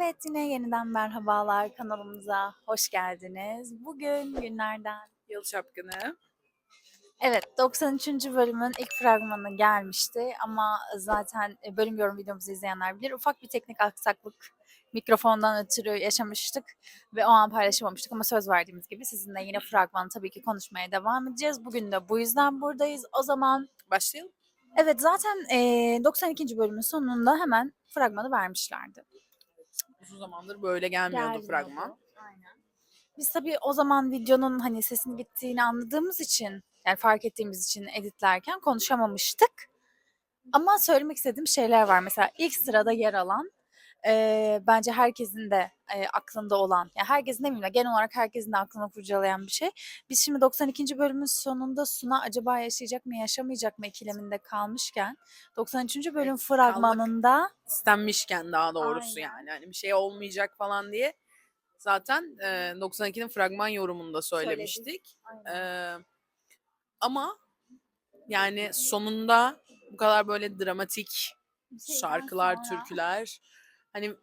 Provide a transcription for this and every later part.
Evet, yine yeniden merhabalar kanalımıza hoş geldiniz. Bugün günlerden Yıl Çapkını. Evet, 93. bölümün ilk fragmanı gelmişti ama zaten e, bölüm yorum videomuzu izleyenler bilir. Ufak bir teknik aksaklık mikrofondan ötürü yaşamıştık ve o an paylaşamamıştık ama söz verdiğimiz gibi sizinle yine fragmanı tabii ki konuşmaya devam edeceğiz. Bugün de bu yüzden buradayız. O zaman Başlayalım. evet zaten e, 92. bölümün sonunda hemen fragmanı vermişlerdi. Uzun zamandır böyle gelmiyordu Gelmiyordu. fragman. Aynen. Biz tabii o zaman videonun hani sesini gittiğini anladığımız için yani fark ettiğimiz için editlerken konuşamamıştık. Ama söylemek istediğim şeyler var. Mesela ilk sırada yer alan eee, bence herkesin de eee, aklında olan, yani herkesin demeyeyim de genel olarak herkesin de aklına kurcalayan bir şey. Biz şimdi 92. bölümün sonunda Suna acaba yaşayacak mı yaşamayacak mı ikileminde kalmışken 93. bölüm fragmanında İstenmişken daha doğrusu Aynen. yani. Hani bir şey olmayacak falan diye. Zaten e, 92'nin fragman yorumunda söylemiştik. E, ama yani sonunda bu kadar böyle dramatik şeyden şarkılar, türküler hani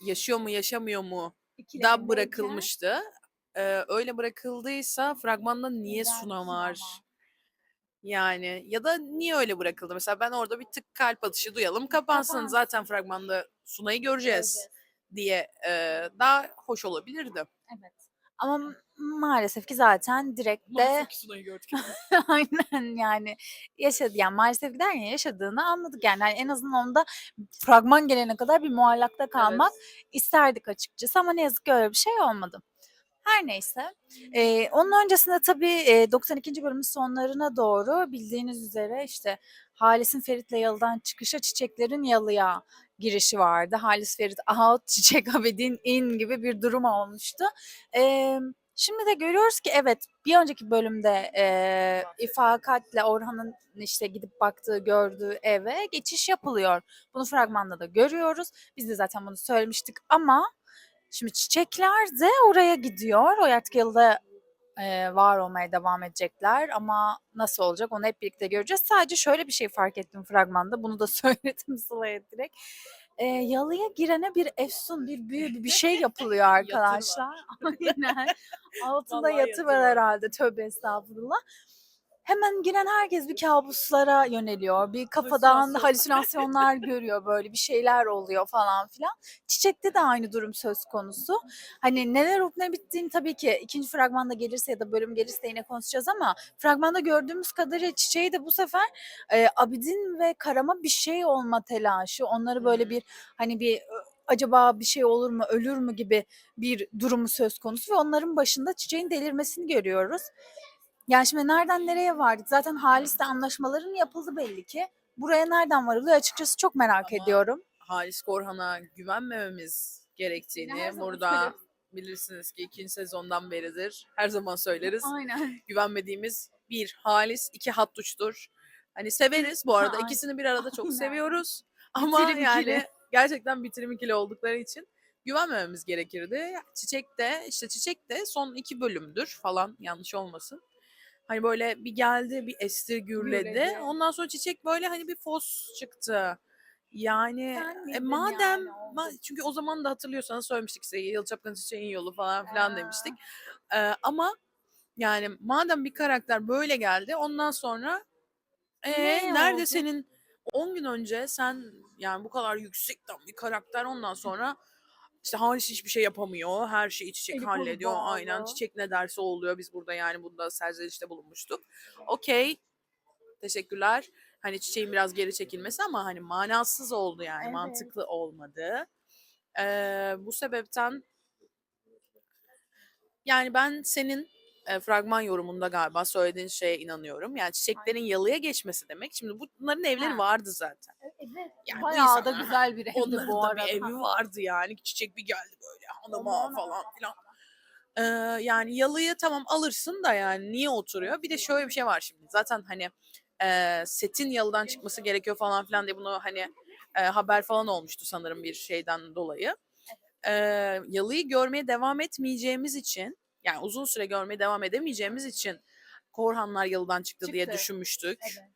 yaşıyor mu yaşamıyor mu da bırakılmıştı. Ee, öyle bırakıldıysa fragmanda niye Suna var? Yani ya da niye öyle bırakıldı? Mesela ben orada bir tık kalp atışı duyalım kapansın. Kapansın. Zaten fragmanda Suna'yı göreceğiz Göreceğiz. diye e, daha hoş olabilirdi. Evet. Ama maalesef ki zaten direkt de Suna'yı gördük. aynen yani yaşadı yani maalesef ki derken yaşadığını anladık yani. Yani en azından onda fragman gelene kadar bir muallakta kalmak isterdik açıkçası ama ne yazık ki öyle bir şey olmadı. Her neyse. Ee, onun öncesinde tabii e, 92. bölümün sonlarına doğru bildiğiniz üzere işte Halis'in Ferit'le yalıdan çıkışa çiçeklerin yalıya girişi vardı. Halis Ferit out, Çiçek Abedin in gibi bir durum olmuştu. Ee, şimdi de görüyoruz ki evet bir önceki bölümde e, İfakat'le Orhan'ın işte gidip baktığı, gördüğü eve geçiş yapılıyor. Bunu fragmanda da görüyoruz. Biz de zaten bunu söylemiştik ama Şimdi çiçekler de oraya gidiyor. O artık yılda e, var olmaya devam edecekler ama nasıl olacak onu hep birlikte göreceğiz. Sadece şöyle bir şey fark ettim fragmanda. Bunu da söyledim Sıla'ya direkt. E, yalıya girene bir efsun, bir büyü, bir şey yapılıyor arkadaşlar. Aynen. Altında Vallahi yatı var. herhalde. Tövbe estağfurullah. Hemen giren herkes bir kabuslara yöneliyor. Bir kafadan Halüsinasyon. halüsinasyonlar görüyor böyle bir şeyler oluyor falan filan. Çiçek'te de aynı durum söz konusu. Hani neler olup ne bittiğini tabii ki ikinci fragmanda gelirse ya da bölüm gelirse yine konuşacağız ama fragmanda gördüğümüz kadarıyla Çiçek'i de bu sefer e, Abidin ve Karam'a bir şey olma telaşı. Onları böyle bir hani bir ö, acaba bir şey olur mu ölür mü gibi bir durumu söz konusu ve onların başında Çiçek'in delirmesini görüyoruz. Yani şimdi nereden nereye vardık? Zaten Halis'le anlaşmaların yapıldı belli ki. Buraya nereden varılıyor açıkçası çok merak Ama ediyorum. Halis Korhan'a güvenmememiz her gerektiğini zaman burada bilirsiniz ki ikinci sezondan beridir. Her zaman söyleriz. Aynen. güvenmediğimiz bir Halis, iki Hattuç'tur. Hani severiz bu arada. Aynen. ikisini bir arada çok Aynen. seviyoruz. Ama Bitirim yani ikili. gerçekten bitirim ikili oldukları için güvenmememiz gerekirdi. Çiçek de işte Çiçek de son iki bölümdür falan yanlış olmasın. Hani böyle bir geldi bir esti gürledi. Gürledi. Ondan sonra Çiçek böyle hani bir fos çıktı. Yani e, miydin madem yani ma- çünkü o zaman da hatırlıyorsanız söylemiştik size Yıl Çapkın Çiçeğin yolu falan filan Aa. demiştik. Ee, ama yani madem bir karakter böyle geldi ondan sonra Ne ee, nerede oldu? senin 10 gün önce sen yani bu kadar yüksekten bir karakter ondan sonra işte Halis hiçbir şey yapamıyor. Her şeyi çiçek Eli kolu hallediyor. Aynen çiçek ne derse oluyor. Biz burada yani bunda serzenişte bulunmuştuk. Okey. Teşekkürler. Hani çiçeğin biraz geri çekilmesi ama hani manasız oldu yani. Evet. Mantıklı olmadı. Ee, bu sebepten yani ben senin e, fragman yorumunda galiba söylediğin şeye inanıyorum. Yani çiçeklerin yalıya geçmesi demek. Şimdi bunların evleri Ha. vardı zaten. Evet. Yani Bayağı da insanlar- güzel bir evdi Onların bu da arada. bir evi vardı yani. Çiçek bir geldi böyle hanıma Aman falan filan. Ee, yani yalıyı tamam alırsın da yani niye oturuyor? Bir de şöyle bir şey var şimdi. Zaten hani e, setin yalıdan çıkması gerekiyor falan filan diye bunu hani e, haber falan olmuştu sanırım bir şeyden dolayı. E, yalıyı görmeye devam etmeyeceğimiz için yani uzun süre görmeye devam edemeyeceğimiz için Korhanlar yalıdan çıktı, diye Çıktı. düşünmüştük. Evet.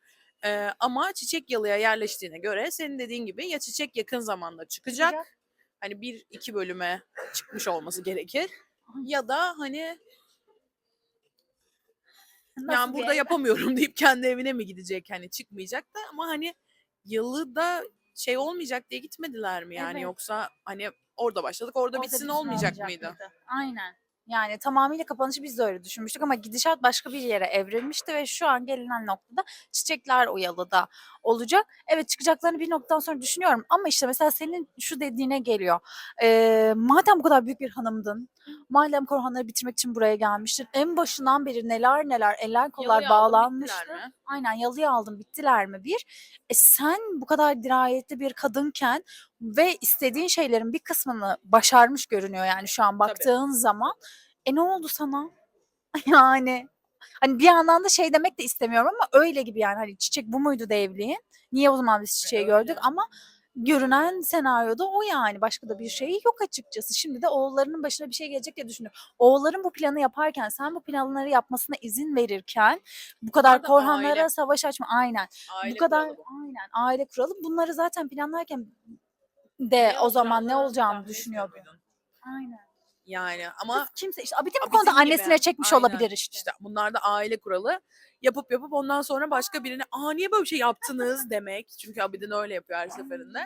Ee, ama çiçek yalıya yerleştiğine göre senin dediğin gibi ya çiçek yakın zamanda çıkacak Çıkacak. hani bir iki bölüme çıkmış olması gerekir. Ya da hani Nasıl yani bir burada ev? yapamıyorum deyip kendi evine mi gidecek hani çıkmayacak da ama hani yalıda şey olmayacak diye gitmediler mi yani Evet. yoksa hani orada başladık orada, Orada bitsin bizim olmayacak, mıydı? Aynen. Yani tamamıyla kapanışı biz de öyle düşünmüştük ama gidişat başka bir yere evrilmişti ve şu an gelinen noktada çiçekler o yalıda olacak. Evet çıkacaklarını bir noktadan sonra düşünüyorum ama işte mesela senin şu dediğine geliyor. Ee, madem bu kadar büyük bir hanımdın, madem Korhanları bitirmek için buraya gelmiştin, en başından beri neler neler eller kollar Yalıyı aldım, bağlanmıştı. Aynen yalıyı aldım bittiler mi bir. E sen bu kadar dirayetli bir kadınken ve istediğin şeylerin bir kısmını başarmış görünüyor yani şu an baktığın zaman. E ne oldu sana? Yani hani bir yandan da şey demek de istemiyorum ama öyle gibi yani hani çiçek bu muydu da evliliğin? Niye o zaman biz çiçeği gördük ama görünen senaryoda o yani başka da bir şey yok açıkçası. Şimdi de oğullarının başına bir şey gelecek diye düşünüyorum. Oğulların bu planı yaparken sen bu planları yapmasına izin verirken bu kadar Bunlar da Korhanlara aile. savaş açma aynen Aile bu kadar kuralı bu. aynen aile kuralı bunları zaten planlarken de Ne o zaman ne olacağını olacağını tahmin düşünüyordu. etmiyor muydun? Aynen. Yani Kız ama kimse işte Abidin bu konuda gibi. annesine çekmiş Aynen. olabilir işte. İşte bunlar da aile kuralı. Yapıp yapıp ondan sonra başka birine aa niye böyle bir şey yaptınız demek. Çünkü Abidin öyle yapıyor her seferinde.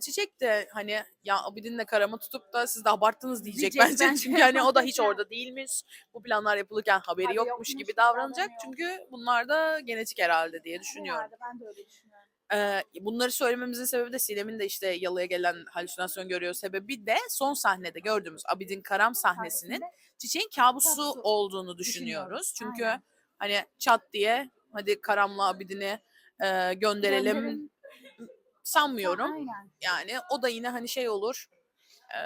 Çiçek de hani ya Abidin'le karamı tutup da siz de abarttınız diyecek, Diyecek bence. bence. Çünkü hani o da hiç orada değilmiş. Bu planlar yapılırken haberi Haberi yokmuş yokmuş gibi gibi davranacak. davranıyor. Çünkü bunlar da genetik herhalde diye düşünüyorum. Herhalde, Ben de öyle düşünüyorum. Ee, bunları söylememizin sebebi de Sinem'in de işte yalıya gelen halüsinasyon görüyor sebebi de son sahnede gördüğümüz Abidin Karam sahnesinin çiçeğin kabusu Kabusu olduğunu düşünüyoruz. Çünkü Aynen. hani çat diye hadi Karam'la Abidin'i e, gönderelim sanmıyorum. Aynen. Yani o da yine hani şey olur. e,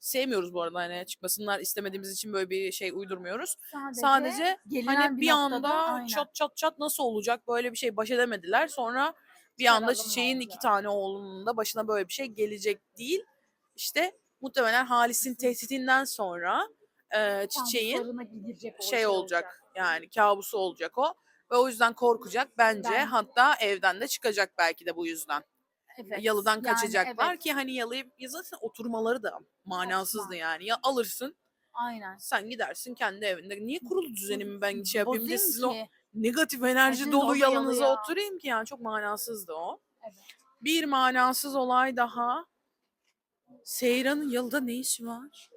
sevmiyoruz bu arada hani çıkmasınlar istemediğimiz için böyle bir şey uydurmuyoruz. Sadece, Sadece gelinen Hani bir noktada anda aynen. çat çat çat nasıl olacak böyle bir şey baş edemediler. Sonra bir anda çiçeğin oldu. iki tane oğlunun da başına böyle bir şey gelecek değil. İşte muhtemelen Halis'in tehditinden sonra e, o şey olacak yani kabusu olacak o. Ve o yüzden korkacak bence. Ben- Hatta evden de çıkacak belki de bu yüzden. Evet. Yalıdan yani kaçacaklar evet. ki hani yalıyı ya zaten oturmaları da manasızdı yani. Ya alırsın Aynen. sen gidersin kendi evinde. Niye kurulu düzenimi ben şey yapayım Bozayım sizin o ki. Negatif enerji Sizin dolu yanınıza yalıya. oturayım ki yani çok manasızdı o. Evet. Bir manasız olay daha. Seyran'ın yalıda ne işi var?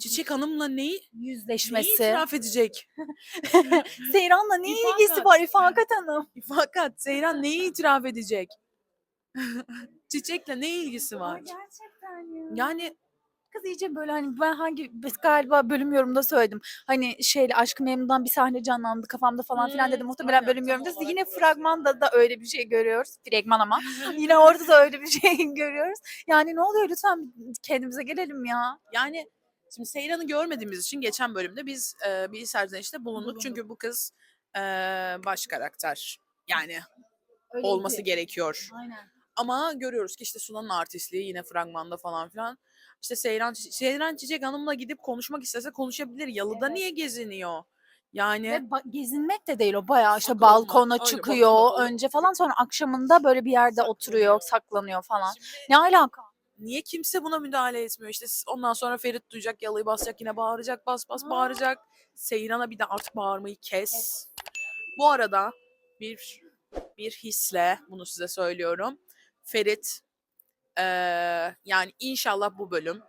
Çiçek Hanım'la neyi, neyi Yüzleşmesi. itiraf edecek? Seyran'la ne İfakat. ilgisi var İfakat Hanım? Fakat Seyran neyi itiraf edecek? Çiçek'le ne ilgisi var? Gerçekten ya. Yani Kız iyice böyle hani ben hangi biz galiba bölüm yorumunda söyledim. Hani şeyle Aşk-ı Memnu'dan bir sahne canlandı kafamda falan filan dedim. Muhtemelen aynen, bölüm tam yorumunda olarak yine burası. fragmanda da öyle bir şey görüyoruz. Fragman ama. yine orada da öyle bir şey görüyoruz. Yani ne oluyor lütfen kendimize gelelim ya. yani şimdi Seyran'ı görmediğimiz için geçen bölümde biz e, bir serzenişte bulunduk. Bulunduk. Çünkü bu kız e, baş karakter. Yani Öyle olması değil. gerekiyor. Aynen. Ama görüyoruz ki işte Sunan'ın artistliği yine fragmanda falan filan. İşte Seyran, Seyran Çiçek Hanım'la gidip konuşmak istese konuşabilir. Yalıda Evet. niye geziniyor? Yani Ve gezinmek de değil o bayağı işte Takılmak, balkona öyle çıkıyor balkonda önce falan sonra akşamında böyle bir yerde oturuyor Saklanıyor. saklanıyor falan. şimdi Ne alaka? niye kimse buna müdahale etmiyor? İşte ondan sonra Ferit duyacak, yalıyı basacak, yine bağıracak, bas bas Aa. bağıracak. Seyran'a bir de artık bağırmayı kes. Bu arada bir bir hisle bunu size söylüyorum. Ferit eee, yani inşallah bu bölüm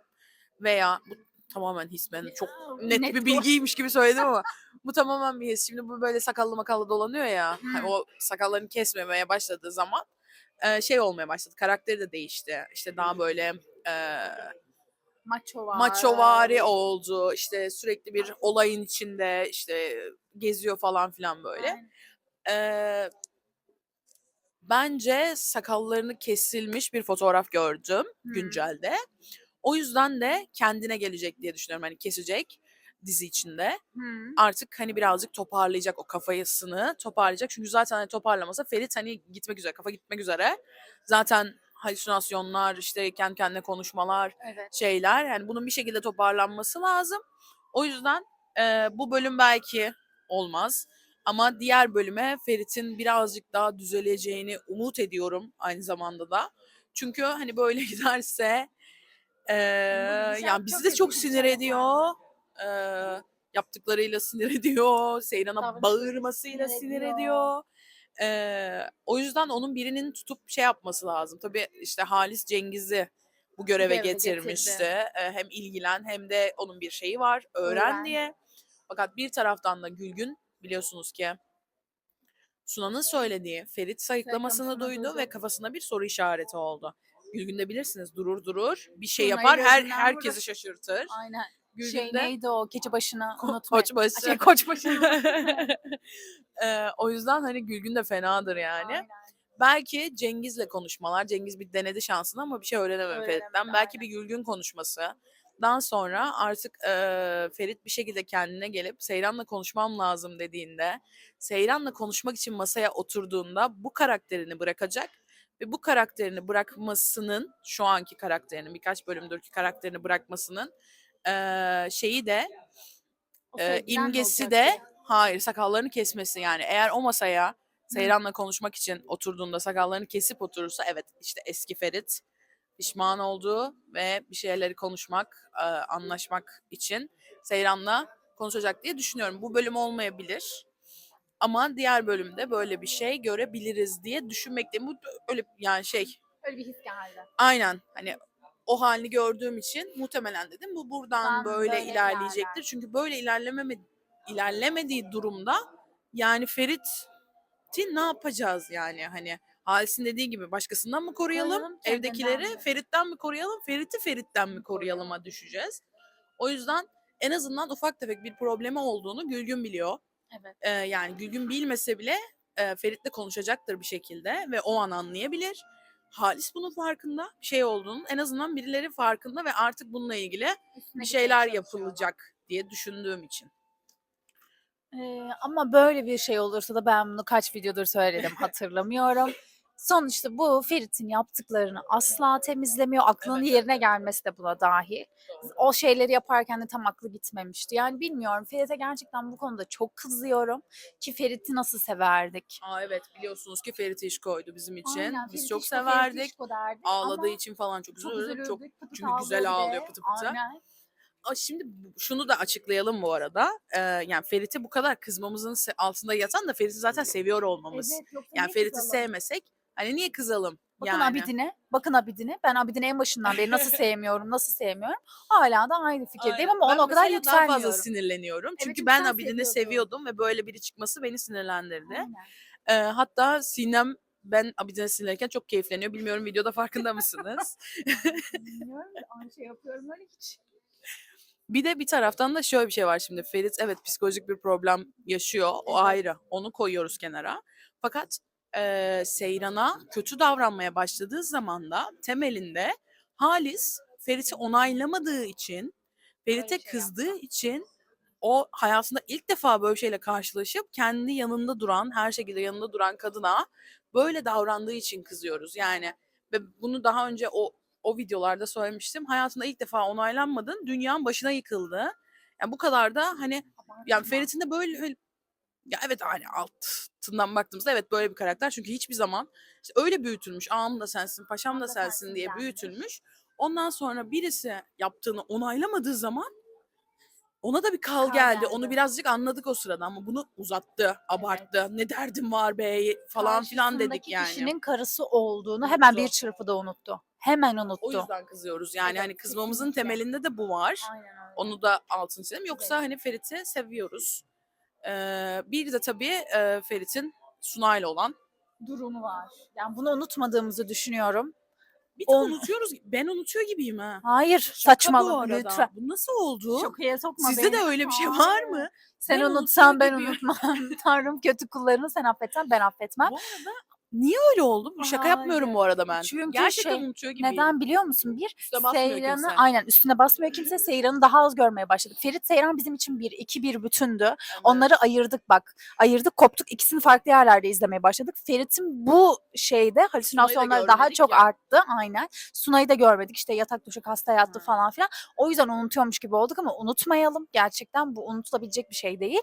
veya bu tamamen his ben çok net, net bir bilgiymiş gibi söyledim ama bu tamamen bir his. Şimdi bu böyle sakallı makallı dolanıyor ya. hani o sakallarını kesmemeye başladığı zaman eee, şey olmaya başladı. Karakteri de değişti. İşte daha böyle eee Maço var. maçovari oldu. İşte sürekli bir olayın içinde işte geziyor falan filan böyle. Aynen. Bence sakallarını kesilmiş bir fotoğraf gördüm Hmm. güncelde. O yüzden de kendine gelecek diye düşünüyorum. Hani kesecek dizi içinde. Hı. Artık hani birazcık toparlayacak o kafasını toparlayacak. Çünkü zaten hani toparlamasa Ferit hani gitmek üzere, kafa gitmek üzere. Zaten halüsinasyonlar, işte kendi kendine konuşmalar, Evet. şeyler. Yani bunun bir şekilde toparlanması lazım. O yüzden e, bu bölüm belki olmaz. Ama diğer bölüme Ferit'in birazcık daha düzeleceğini umut ediyorum aynı zamanda da. Çünkü hani böyle giderse gidişat yani bizi de çok sinir ediyor. Eee, yaptıklarıyla sinir ediyor. Seyran'a bağırmasıyla sinir ediyor. Eee, o yüzden onun birinin tutup şey yapması lazım. Tabii işte Halis Cengiz'i bu göreve Göreve getirmişti. getirdi. Hem ilgilen hem de onun bir şeyi var. Öğren, Öğren. diye. Fakat bir taraftan da Gülgün biliyorsunuz ki Sunan'ın söylediği Ferit sayıklamasını duydu ve kafasına bir soru işareti oldu. Gülgün de bilirsiniz durur durur bir şey Turnayı yapar her gözünden herkesi vurur. şaşırtır. Aynen. Gülgün Şey neydi o keçi başına Ko- unutmayın. koçbaşı. Şey koçbaşı. Eee, o yüzden hani Gülgün de fenadır yani. Aynen. Belki Cengiz'le konuşmalar. Cengiz bir denedi şansını ama bir şey Öğrenemedi, Ferit'ten. Belki bir Gülgün konuşması. Daha sonra artık eee, Ferit bir şekilde kendine gelip Seyran'la konuşmam lazım dediğinde, Seyran'la konuşmak için masaya oturduğunda bu karakterini bırakacak ve bu karakterini bırakmasının, şu anki karakterinin, birkaç bölümdürki karakterini bırakmasının eee, şeyi de mi imgesi de hayır sakallarını kesmesi. Yani eğer o masaya Seyran'la konuşmak için oturduğunda sakallarını kesip oturursa evet işte eski Ferit pişman olduğu ve bir şeyleri konuşmak, eee, anlaşmak için Seyran'la konuşacak diye düşünüyorum. Bu bölüm olmayabilir. Ama diğer bölümde böyle bir şey görebiliriz diye düşünmekteyim. Bu öyle yani şey Öyle bir his geldi. Aynen. Hani o halini gördüğüm için muhtemelen dedim bu buradan Ben böyle, böyle ilerleyecektir. ilerler. Çünkü böyle ilerlememe ilerlemediği durumda yani Ferit'i ne yapacağız yani hani Halis'in dediği gibi başkasından mı koruyalım? Koruyalım, evdekileri mi? Ferit'ten mi koruyalım? Ferit'i Ferit'ten mi koruyalıma düşeceğiz. O yüzden en azından ufak tefek bir problemi olduğunu Gülgün biliyor. Evet. Ee, yani Gülgün bilmese bile e, Ferit'le konuşacaktır bir şekilde ve o an anlayabilir. Halis bunun farkında bir şey olduğunu en azından birileri farkında ve artık bununla ilgili Üstüne bir şeyler yapılacak diye düşündüğüm için. Eee, ama böyle bir şey olursa da ben bunu kaç videodur söyledim hatırlamıyorum. Sonuçta bu Ferit'in yaptıklarını asla temizlemiyor. Aklının yerine gelmesi de buna dahil. O şeyleri yaparken de tam aklı gitmemişti. Yani bilmiyorum Ferit'e gerçekten bu konuda çok kızıyorum. Ki Ferit'i nasıl severdik. Aa evet biliyorsunuz ki Ferit iş koydu bizim için. Aynen, Biz Ferit çok İşko, severdik. Derdik Ağladığı için falan çok çok. Çok üzülürdük. pıtı çünkü kaldı güzel ağlıyor pıtı pıtı. Aynen. Şimdi şunu da açıklayalım bu arada. Ee, yani Ferit'e bu kadar kızmamızın altında yatan da Ferit'i zaten seviyor olmamız. Evet, yani Ferit'i sevmesek hani niye kızalım? Bakın yani. Abidin'e, bakın Abidin'e. Ben Abidin'i en başından beri nasıl sevmiyorum, nasıl sevmiyorum. Hala da aynı fikirdeyim ama Ben ona o kadar mesela daha fazla yükselmiyorum. sinirleniyorum. Evet, Çünkü çünkü ben seviyordun. seviyordum ve böyle biri çıkması beni sinirlendirdi. Aynen. Ee, hatta Sinem ben Abidin'e sinirlenirken çok keyifleniyor. Bilmiyorum videoda farkında mısınız? Bilmiyorum aynı şey yapıyorum öyle hiç. bir de bir taraftan da şöyle bir şey var şimdi. Ferit evet psikolojik bir problem yaşıyor. O Evet. ayrı. Onu koyuyoruz kenara. Fakat e, Seyran'a kötü davranmaya başladığı zaman da temelinde Halis Ferit'i onaylamadığı için Ferit'e şey kızdığı için o hayatında ilk defa böyle şeyle karşılaşıp kendi yanında duran, her şekilde yanında duran kadına böyle davrandığı için kızıyoruz. Yani ve bunu daha önce o o videolarda söylemiştim. Hayatında ilk defa onaylanmadın, dünyanın başına yıkıldı. Yani bu kadar da hani yani Ferit'in de böyle ya evet hani altından baktığımızda evet böyle bir karakter. Çünkü hiçbir zaman işte öyle büyütülmüş. Ağam da sensin, paşam da sensin diye büyütülmüş. Ondan sonra birisi yaptığını onaylamadığı zaman ona da bir kal Kal geldi. geldi. Onu birazcık anladık o sırada ama bunu uzattı, abarttı. Ne derdim var be falan filan dedik yani. kişinin karısı olduğunu hemen bir Unuttu. çırpıda unuttu. Hemen unuttu. O yüzden kızıyoruz. Yani Evet, hani kızmamızın kesinlikle. temelinde de bu var. Aynen. Onu da altını çizelim. Yoksa Evet. hani Ferit'i seviyoruz. Ee, bir de tabii e, Ferit'in Sunay'la olan. durumu var. Yani bunu unutmadığımızı düşünüyorum. Bir de On- unutuyoruz. Ben unutuyor gibiyim ha. Hayır, Şaka bu saçmalama arada. lütfen. Bu nasıl oldu? Şokaya sokma Sizde beni. de öyle bir şey var mı? Sen Ben unutsan ben gibiyim. unutmam. Tanrım kötü kullarını sen affetsen ben affetmem. Bu arada niye öyle oldu? Şaka yapmıyorum Hayır. bu arada ben. Çünkü Gerçekten şey, unutuyor gibiyim. Neden biliyor musun? Bir, Üstüne basmıyor Seyran'ı kimse. aynen üstüne basmıyor kimse. Seyran'ı daha az görmeye başladık. Ferit Seyran bizim için bir, iki bir bütündü. Onları ayırdık bak. Ayırdık, koptuk. İkisini farklı yerlerde izlemeye başladık. Ferit'in bu şeyde halüsinasyonları daha görmedik çok ya. arttı. Aynen. Sunay'ı da görmedik. İşte yatak döşek hasta yattı Ha. falan filan. O yüzden unutuyormuş gibi olduk ama unutmayalım. Gerçekten bu unutulabilecek bir şey değil.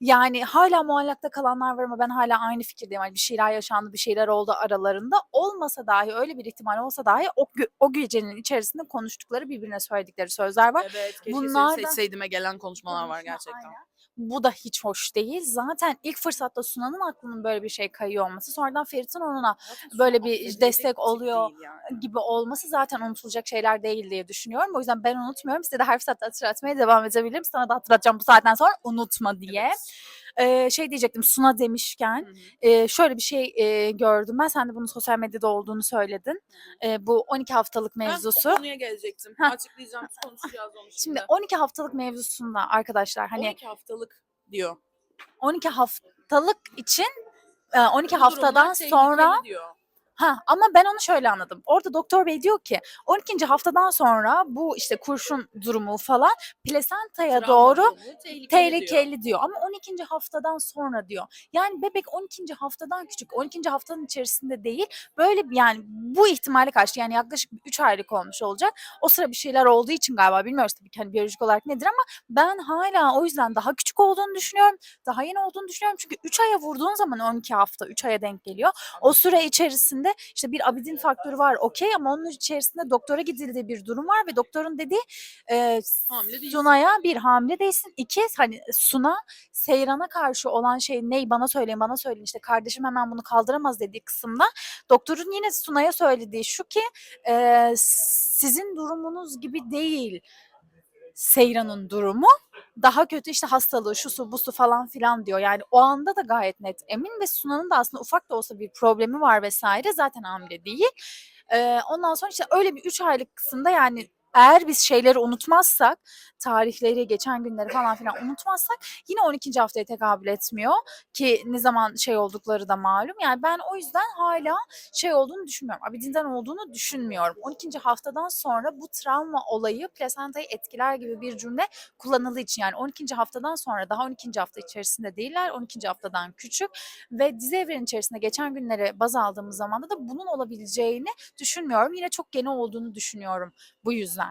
Yani hala muallakta kalanlar var ama ben hala aynı fikirdeyim. Hani bir şeyler yaşandı, bir şey şeyler oldu aralarında. Olmasa dahi öyle bir ihtimal olsa dahi o, o gecenin içerisinde konuştukları birbirine söyledikleri sözler var. Evet keşke Bunlar seni seçseydime gelen konuşmalar var gerçekten. aynen. Bu da hiç hoş değil. Zaten ilk fırsatta Sunan'ın aklının böyle bir şey kayıyor olması, sonradan Ferit'in onuna Zaten böyle bir destek oluyor. yani. gibi olması zaten unutulacak şeyler değil diye düşünüyorum. O yüzden ben unutmuyorum. Size de her fırsatta hatırlatmaya devam edebilirim. Sana da hatırlatacağım bu saatten sonra unutma diye. Evet. Ee, şey diyecektim Suna demişken Hı hı. şöyle bir şey e, gördüm ben. Sen de bunun sosyal medyada olduğunu söyledin. E, bu 12 haftalık Ben mevzusu. o konuya gelecektim. Heh. Açıklayacağım, konuşacağız onu şimdi. Şimdi 12 haftalık mevzusunda arkadaşlar hani 12 haftalık diyor. 12 haftalık için e, 12 Bu durumlar haftadan tehlikeli sonra diyor. Ha ama ben onu şöyle anladım. Orada doktor bey diyor ki 12. haftadan sonra bu işte kurşun durumu falan plasentaya Travma doğru durumu tehlikeli, tehlikeli diyor. diyor. Ama 12. haftadan sonra diyor. Yani bebek 12. haftadan küçük. 12. haftanın içerisinde değil. Böyle bir yani bu ihtimale karşı yani yaklaşık 3 aylık olmuş olacak. O sıra bir şeyler olduğu için galiba bilmiyoruz tabii ki hani biyolojik olarak nedir ama ben hala o yüzden daha küçük olduğunu düşünüyorum. Daha yeni olduğunu düşünüyorum. Çünkü 3 aya vurduğun zaman 12 hafta 3 aya denk geliyor. O süre içerisinde işte bir abidin faktörü var okey ama onun içerisinde doktora gidildiği bir durum var ve doktorun dediği e, Hamile. Suna'ya bir hamile değilsin. İki hani Suna Seyran'a karşı olan şey ney bana söyleyin bana söyleyin işte kardeşim hemen bunu kaldıramaz dediği kısımda doktorun yine Suna'ya söylediği şu ki e, sizin durumunuz gibi değil Seyran'ın durumu daha kötü işte hastalığı şusu busu falan filan diyor. Yani o anda da gayet net emin ve Suna'nın da aslında ufak da olsa bir problemi var vesaire zaten hamile değil. Ee, ondan sonra işte öyle bir 3 aylık kısımda yani eğer biz şeyleri unutmazsak, tarihleri, geçen günleri falan filan unutmazsak yine 12. haftaya tekabül etmiyor ki ne zaman şey oldukları da malum. Yani ben o yüzden hala şey olduğunu düşünmüyorum. Abidinden olduğunu düşünmüyorum. 12. haftadan sonra bu travma olayı plasentayı etkiler gibi bir cümle kullanıldığı için yani 12. haftadan sonra daha 12. hafta içerisinde değiller. 12. haftadan küçük ve dizi evrenin içerisinde geçen günlere baz aldığımız zaman da bunun olabileceğini düşünmüyorum. Yine çok gene olduğunu düşünüyorum bu yüzden.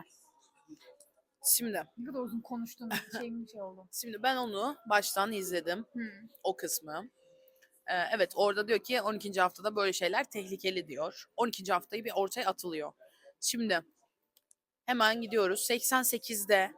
Şimdi, Ne kadar uzun konuştuğum şeyim şey oldu. şimdi ben onu baştan izledim o kısmı. Ee, evet orada diyor ki 12. haftada böyle şeyler tehlikeli diyor. 12. haftayı bir ortaya atılıyor. Şimdi hemen gidiyoruz 88'de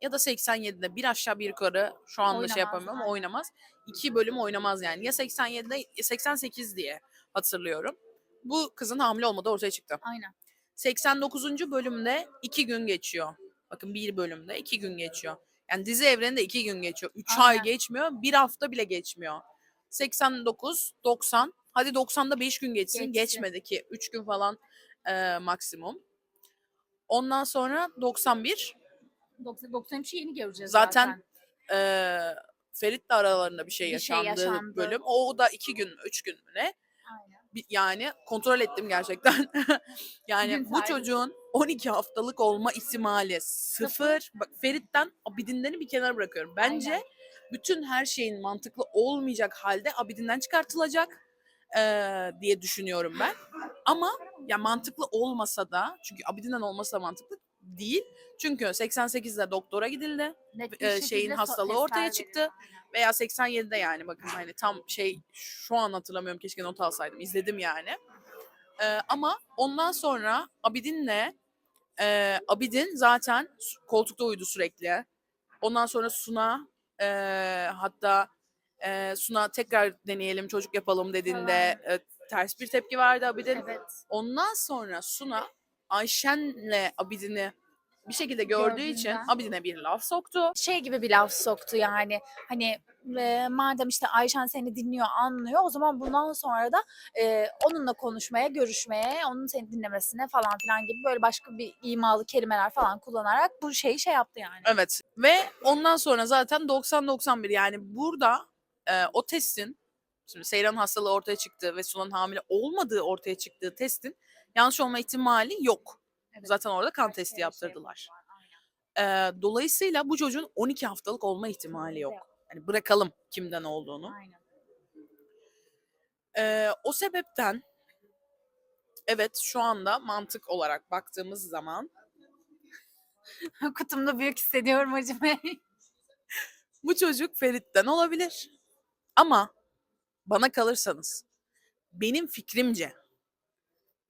ya da 87'de bir aşağı bir yukarı şu anda şey Oynamaz, yapamıyorum aynen. oynamaz. İki bölüm oynamaz yani. Ya 87'de ya 88 diye hatırlıyorum. Bu kızın hamile olmadığı ortaya çıktı. Aynen. 89. bölümde iki gün geçiyor. Bakın bir bölümde iki gün geçiyor. Yani dizi evreninde iki gün geçiyor. Üç ay Aynen. geçmiyor. Bir hafta bile geçmiyor. 89, 90. Hadi 90'da 5 gün geçsin. Geçsin. Geçmedi ki. 3 gün falan e, maksimum. Ondan sonra 91. 93'ü yeni göreceğiz Zaten e, Ferit'le aralarında bir şey Bir şey yaşandı, yaşandı. bölüm. O da 2 gün mü 3 gün mü ne? Aynen. Yani kontrol ettim gerçekten. yani bu çocuğun 12 haftalık olma ihtimali sıfır. Bak Ferit'ten Abidin'den bir kenara bırakıyorum. Bence Aynen. bütün her şeyin mantıklı olmayacak halde Abidin'den çıkartılacak eee, diye düşünüyorum ben. Ama ya mantıklı olmasa da çünkü Abidin'den olmasa da mantıklı değil. Çünkü 88'de doktora gidildi Net bir e, şekilde şeyin so- hastalığı testler ortaya çıktı. Veya 87'de yani bakın hani tam şey şu an hatırlamıyorum keşke not alsaydım izledim yani. Ee, ama ondan sonra Abidin'le e, Abidin zaten koltukta uyudu sürekli. Ondan sonra Suna e, hatta e, Suna tekrar deneyelim çocuk yapalım dediğinde e, ters bir tepki verdi Abidin. Evet. Ondan sonra Suna Ayşen'le Abidin'i bir şekilde gördüğü için. Abidin'e bir laf soktu. Şey gibi bir laf soktu yani hani e, madem işte Ayşen seni dinliyor anlıyor o zaman bundan sonra da e, onunla konuşmaya görüşmeye onun seni dinlemesine falan filan gibi böyle başka bir imalı kelimeler falan kullanarak bu şeyi şey yaptı yani. Evet ve ondan sonra zaten 90-91 yani burada e, o testin şimdi Seyran hastalığı ortaya çıktı ve Suna'nın hamile olmadığı ortaya çıktığı testin yanlış olma ihtimali yok. Evet. Zaten orada kan testi bir şey yaptırdılar. var, aynen. E, dolayısıyla bu çocuğun 12 haftalık olma ihtimali yok. Yani bırakalım kimden olduğunu. Aynen. E, o sebepten evet şu anda mantık olarak baktığımız zaman Kutumda büyük hissediyorum Hacı Bey. bu çocuk Ferit'ten olabilir. Ama bana kalırsanız benim fikrimce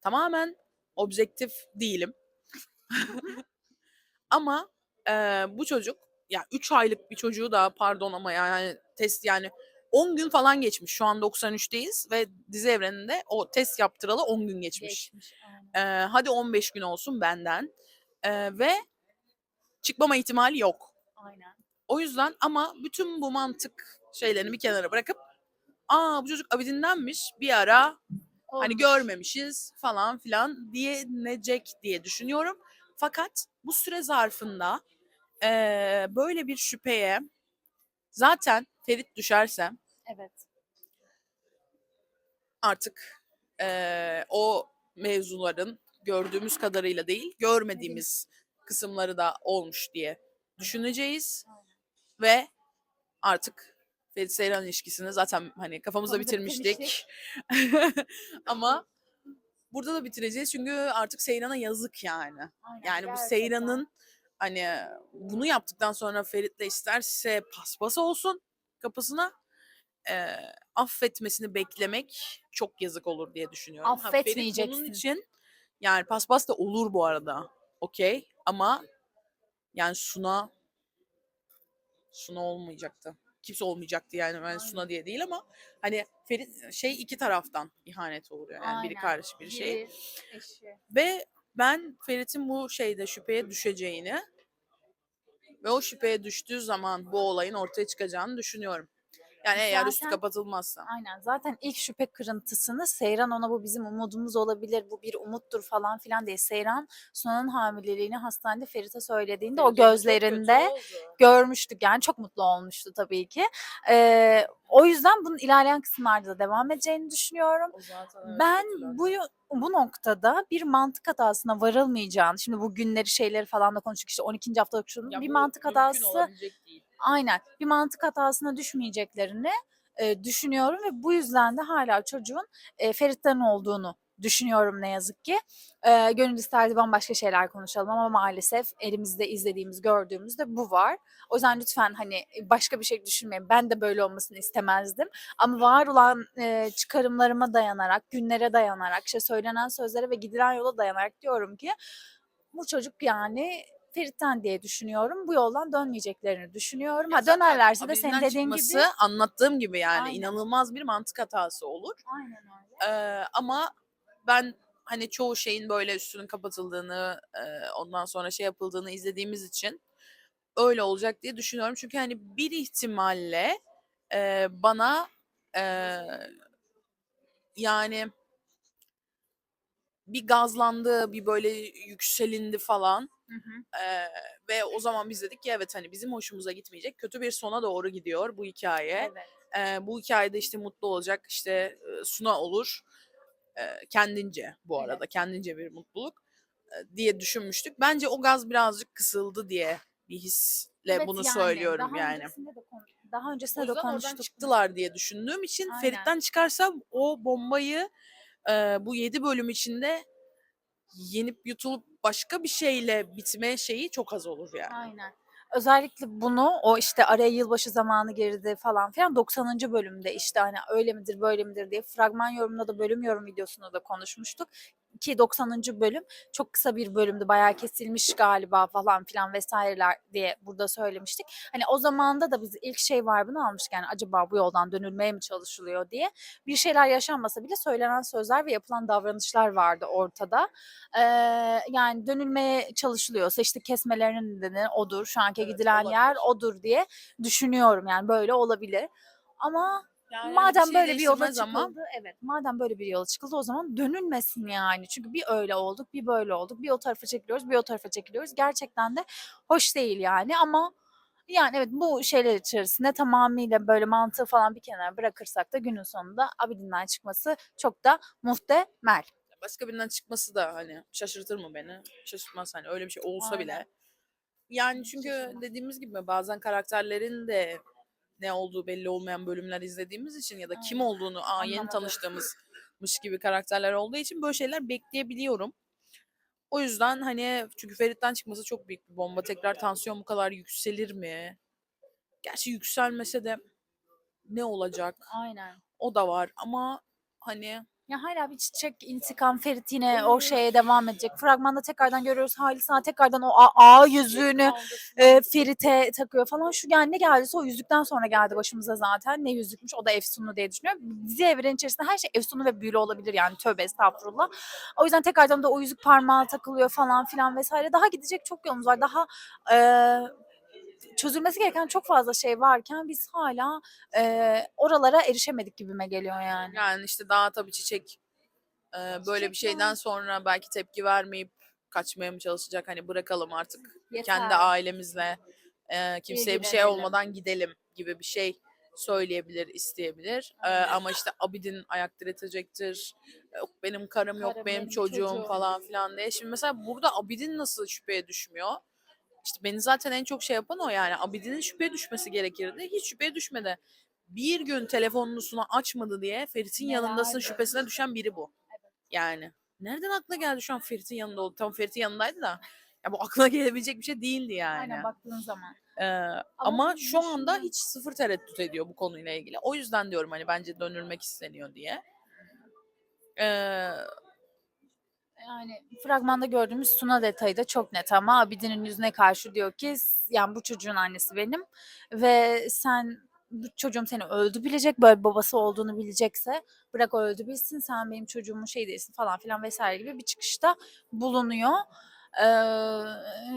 tamamen objektif değilim. ama eee, bu çocuk ya 3 aylık bir çocuğu da pardon ama yani test yani 10 gün falan geçmiş. Şu an 93'teyiz ve dizi evreninde o test yaptıralı 10 gün geçmiş. Geçmiş. aynen. Eee, hadi 15 gün olsun benden. Eee, ve çıkmama ihtimali yok. Aynen. O yüzden ama bütün bu mantık şeylerini bir kenara bırakıp aa bu çocuk Abidin'denmiş bir ara hani Olmuş. görmemişiz falan filan diyenecek diye düşünüyorum. Fakat bu süre zarfında eee, böyle bir şüpheye zaten Ferit düşerse Evet. artık eee, o mevzuların gördüğümüz kadarıyla değil görmediğimiz kısımları da olmuş diye düşüneceğiz ve artık Ferit Seyran ilişkisini zaten hani kafamızda bitirmiştik. Ama burada da bitireceğiz çünkü artık Seyran'a yazık yani. Aynen, Yani bu gerçekten. Seyran'ın hani bunu yaptıktan sonra Ferit'le isterse paspas olsun kapısına eee, affetmesini beklemek çok yazık olur diye düşünüyorum. Ha, Ferit bunun Affetmeyeceksin. için yani paspas da olur bu arada. Okey ama yani Suna Suna olmayacaktı. Kimse olmayacaktı yani ben Aynen. Suna diye değil ama hani Ferit şey iki taraftan ihanet oluyor yani biri Aynen. biri şey. Biri eşi. Ve ben Ferit'in bu şeyde şüpheye düşeceğini ve o şüpheye düştüğü zaman bu olayın ortaya çıkacağını düşünüyorum. Yani eğer üstü Zaten- kapatılmazsa. Aynen. Zaten ilk şüphe kırıntısını Seyran ona bu bizim umudumuz olabilir, bu bir umuttur falan filan diye Seyran Sunan'ın hamileliğini hastanede Ferit'e söylediğinde o gözlerinde görmüştük. Yani çok mutlu olmuştu tabii ki. Ee, o yüzden bunun ilerleyen kısımlarda da devam edeceğini düşünüyorum. Ben bu bu noktada bir mantık hatasına varılmayacağını, şimdi bu günleri şeyleri falan da konuştuk işte 12. haftalık şunun bir mantık hatası. Aynen bir mantık hatasına düşmeyeceklerini e, düşünüyorum ve bu yüzden de hala çocuğun e, Ferit'ten olduğunu düşünüyorum ne yazık ki. E, gönül isterdi bambaşka şeyler konuşalım ama maalesef elimizde izlediğimiz, gördüğümüzde bu var. O yüzden lütfen hani başka bir şey düşünmeyin. Ben de böyle olmasını istemezdim. Ama var olan e, çıkarımlarıma dayanarak, günlere dayanarak, işte söylenen sözlere ve gidilen yola dayanarak diyorum ki bu çocuk yani Ferit'ten diye düşünüyorum. Bu yoldan dönmeyeceklerini düşünüyorum. Ya Ha dönerlerse de senin dediğin çıkması, gibi. anlattığım gibi yani Aynen. inanılmaz bir mantık hatası olur. Aynen öyle. Ee, ama ben hani çoğu şeyin böyle üstünün kapatıldığını, e, ondan sonra şey yapıldığını izlediğimiz için öyle olacak diye düşünüyorum. Çünkü hani bir ihtimalle e, bana e, yani bir gazlandı, bir böyle yükselindi falan. Hı hı. Ee, ve o zaman biz dedik ki evet hani bizim hoşumuza gitmeyecek kötü bir sona doğru gidiyor bu hikaye. Evet. Ee, bu hikayede işte mutlu olacak işte Suna olur Ee, kendince bu Evet. arada kendince bir mutluluk e, diye düşünmüştük. Bence o gaz birazcık kısıldı diye bir hisle Evet bunu yani, söylüyorum daha yani. Öncesinde de daha öncesinde de konuştuk. çıktılar diye düşündüğüm için Aynen. Ferit'ten çıkarsam o bombayı e, bu 7 bölüm içinde yenip yutulup başka bir şeyle bitme şeyi çok az olur yani. Aynen. Özellikle bunu o işte araya yılbaşı zamanı girdi falan filan 90. bölümde işte hani öyle midir böyle midir diye fragman yorumunda da bölüm yorum videosunda da konuşmuştuk. Ki 90. bölüm çok kısa bir bölümdü bayağı kesilmiş galiba falan filan vesaireler diye burada söylemiştik. Hani o zamanda da biz ilk şey vibe'ını almıştık yani acaba bu yoldan dönülmeye mi çalışılıyor diye. Bir şeyler yaşanmasa bile söylenen sözler ve yapılan davranışlar vardı ortada. Ee, yani dönülmeye çalışılıyorsa işte kesmelerinin nedeni odur. Şu anki Evet, gidilen yer olabilir. odur diye düşünüyorum yani böyle olabilir. Ama Yani madem şey böyle bir yola çıkıldı, ama evet madem böyle bir yola çıkıldı o zaman dönülmesin yani. Çünkü bir öyle olduk, bir böyle olduk. Bir o tarafa çekiliyoruz, bir o tarafa çekiliyoruz. Gerçekten de hoş değil yani ama yani evet bu şeyler içerisinde tamamıyla böyle mantığı falan bir kenara bırakırsak da günün sonunda Abidin'den çıkması çok da muhtemel. başka birinden çıkması da hani şaşırtır mı beni? Şaşırtmaz hani öyle bir şey olsa Aynen. bile. Yani çünkü dediğimiz gibi bazen karakterlerin de ne olduğu belli olmayan bölümler izlediğimiz için ya da kim olduğunu aa yeni tanıştığımızmış gibi karakterler olduğu için böyle şeyler bekleyebiliyorum. O yüzden hani çünkü Ferit'ten çıkması çok büyük bir bomba. Tekrar tansiyon bu kadar yükselir mi? Gerçi yükselmese de ne olacak? Aynen. O da var ama hani Ya hala bir çiçek, intikam, Ferit yine o şeye devam edecek. Fragmanda tekrardan görüyoruz Halisa'na tekrardan o A, A yüzüğünü e, Ferit'e takıyor falan. Şu yani ne geldiyse o yüzükten sonra geldi başımıza zaten. Ne yüzükmüş o da Efsunlu diye düşünüyorum. Dizi evrenin içerisinde her şey Efsunlu ve büyülü olabilir yani tövbe estağfurullah. O yüzden tekrardan da o yüzük parmağa takılıyor falan filan vesaire. Daha gidecek çok yolumuz var. Daha e, çözülmesi gereken çok fazla şey varken biz hala e, oralara erişemedik gibime geliyor yani. Yani işte daha tabii çiçek e, böyle bir şeyden sonra belki tepki vermeyip kaçmaya mı çalışacak? Hani bırakalım artık Yeter. kendi ailemizle e, kimseye bir şey olmadan gidelim gibi bir şey söyleyebilir, isteyebilir. E, ama işte Abidin ayak diretecektir. Yok benim karım yok, Karım, benim benim çocuğum çocuğum. falan filan diye. Şimdi mesela burada Abidin nasıl şüpheye düşmüyor? İşte beni zaten en çok şey yapan o yani. Abidin'in şüpheye düşmesi gerekirdi. Hiç şüpheye düşmedi. Bir gün telefonunusunu açmadı diye Ferit'in yanındasın Neler şüphesine düşen biri bu. Yani. Nereden aklına geldi şu an Ferit'in yanında oldu? Tam Ferit'in yanındaydı da. Ya bu aklına gelebilecek bir şey değildi yani. Aynen baktığın zaman. Ee, ama biz şu anda hiç sıfır tereddüt ediyor bu konuyla ilgili. O yüzden diyorum hani bence dönülmek isteniyor diye. Ee, Yani fragmanda gördüğümüz Suna detayı da çok net ama Abidin'in yüzüne karşı diyor ki "S- yani bu çocuğun annesi benim ve sen bu çocuğum seni öldü bilecek böyle babası olduğunu bilecekse bırak öldü bilsin sen benim çocuğumun şey değilsin falan filan vesaire gibi bir çıkışta bulunuyor. Ee,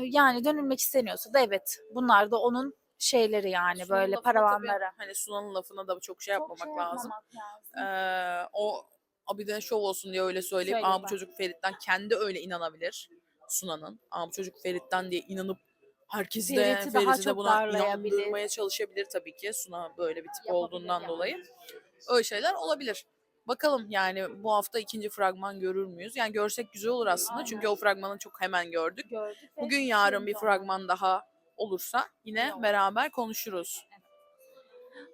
yani dönülmek isteniyorsa da evet bunlar da onun şeyleri yani Sunan'ın böyle tabii, paravanları. Hani Sunan'ın lafına da çok şey Çok yapmamak şey lazım. lazım. Ee, o Abidin şov olsun diye öyle söyleyip Söylüyor ama bu çocuk Ferit'ten kendi öyle inanabilir Sunan'ın. Ama bu çocuk Ferit'ten diye inanıp herkesi de Ferit'i daha Ferit'i de çok buna darlayabilir. inandırmaya çalışabilir tabii ki Suna böyle bir tip Yapabilir olduğundan yani. dolayı. Öyle şeyler olabilir. Bakalım yani bu hafta ikinci fragman görür müyüz? Yani görsek güzel olur aslında çünkü Aynen. o fragmanı çok hemen gördük. Gördük ve Bugün yarın bir fragman daha olursa yine Yok. beraber konuşuruz.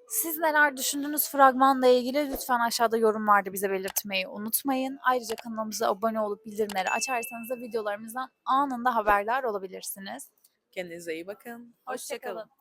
Siz neler düşündünüz fragmanla ilgili lütfen aşağıda yorumlarda bize belirtmeyi unutmayın. Ayrıca kanalımıza abone olup bildirimleri açarsanız da videolarımızdan anında haberdar olabilirsiniz. Kendinize iyi bakın. Hoşçakalın. Hoşçakalın.